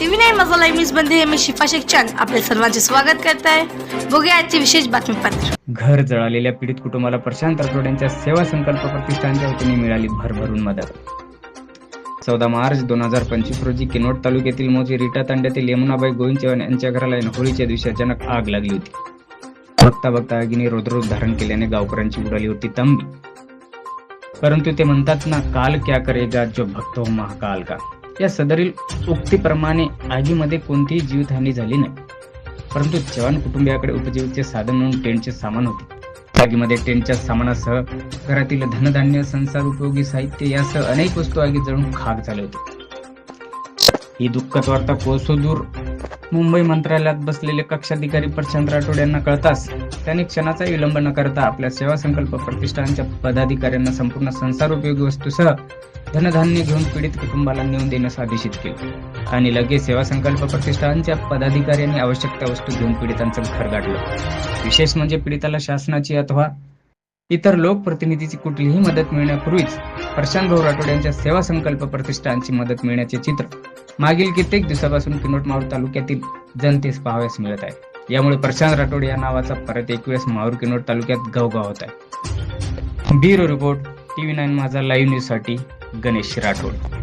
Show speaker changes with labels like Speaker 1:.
Speaker 1: TV नाही माझा live न्यूजमध्ये मी शिफा शेख आपले सर्वांचे स्वागत करत आहे बघूया आजची विशेष बातमीपत्र.
Speaker 2: घर जळालेल्या पीडित कुटुंबाला प्रशांत राठोड सेवा संकल्प प्रतिष्ठानच्या वतीने मिळाली भरभरून मदत. चौदा मार्च दोन हजार पंचवीस रोजी किनवट तालुक्यातील मोजी रिटा तांड्यातील यमुनाबाई गोविंद चव्हाण यांच्या घराला होळीच्या दिवशी अचानक आग लागली होती. बघता बघता आगीने रोधरोध धारण केल्याने गावकऱ्यांची उडाली होती तंबी. परंतु ते म्हणतात ना काल क्या करेगा जो भक्त हो महाकाल का? या सदरील उक्तीप्रमाणे आगीमध्ये कोणतीही जीवितहानी झाली नाही. परंतु चव्हाण कुटुंबियाकडे उपजीविकेचे साधन म्हणून टेंटचे सामान होते. आगीमध्ये टेंटच्या सामानासह घरातील धनधान्य संसार उपयोगी साहित्य यासह अनेक वस्तू आगीत जळून खाक झाले होते. ही दुःखद वार्ता कोसोदूर मुंबई मंत्रालयात बसलेले कक्षाधिकारी प्रशांत राठोड यांना कळताच त्यांनी क्षणाचा विलंब न करता आपल्या सेवा संकल्प प्रतिष्ठानच्या पदाधिकाऱ्यांना संपूर्ण संसार उपयोगी वस्तूसह धनधान्य घेऊन पीडित कुटुंबाला नेऊन देण्यास आदेशित केले. आणि लगेच सेवा संकल्प प्रतिष्ठानच्या पदाधिकाऱ्यांनी आवश्यक त्या वस्तू घेऊन पीडितांचं घर गाठलं. विशेष म्हणजे पीडिताला शासनाची अथवा इतर लोकप्रतिनिधीची कुठलीही मदत मिळण्यापूर्वीच प्रशांत भाऊ राठोड यांच्या सेवा संकल्प प्रतिष्ठानची मदत मिळण्याचे चित्र मागील कित्येक दिवसापासून किनोट माहूर तालुक्यातील जनतेस पाहावयास मिळत आहे. यामुळे प्रशांत राठोड या नावाचा परत एक वेळेस माहूर किनोट तालुक्यात गवगाव होत आहे. ब्युरो रिपोर्ट टीव्ही नाईन माझा लाईव्ह न्यूजसाठी गणेश राठोड.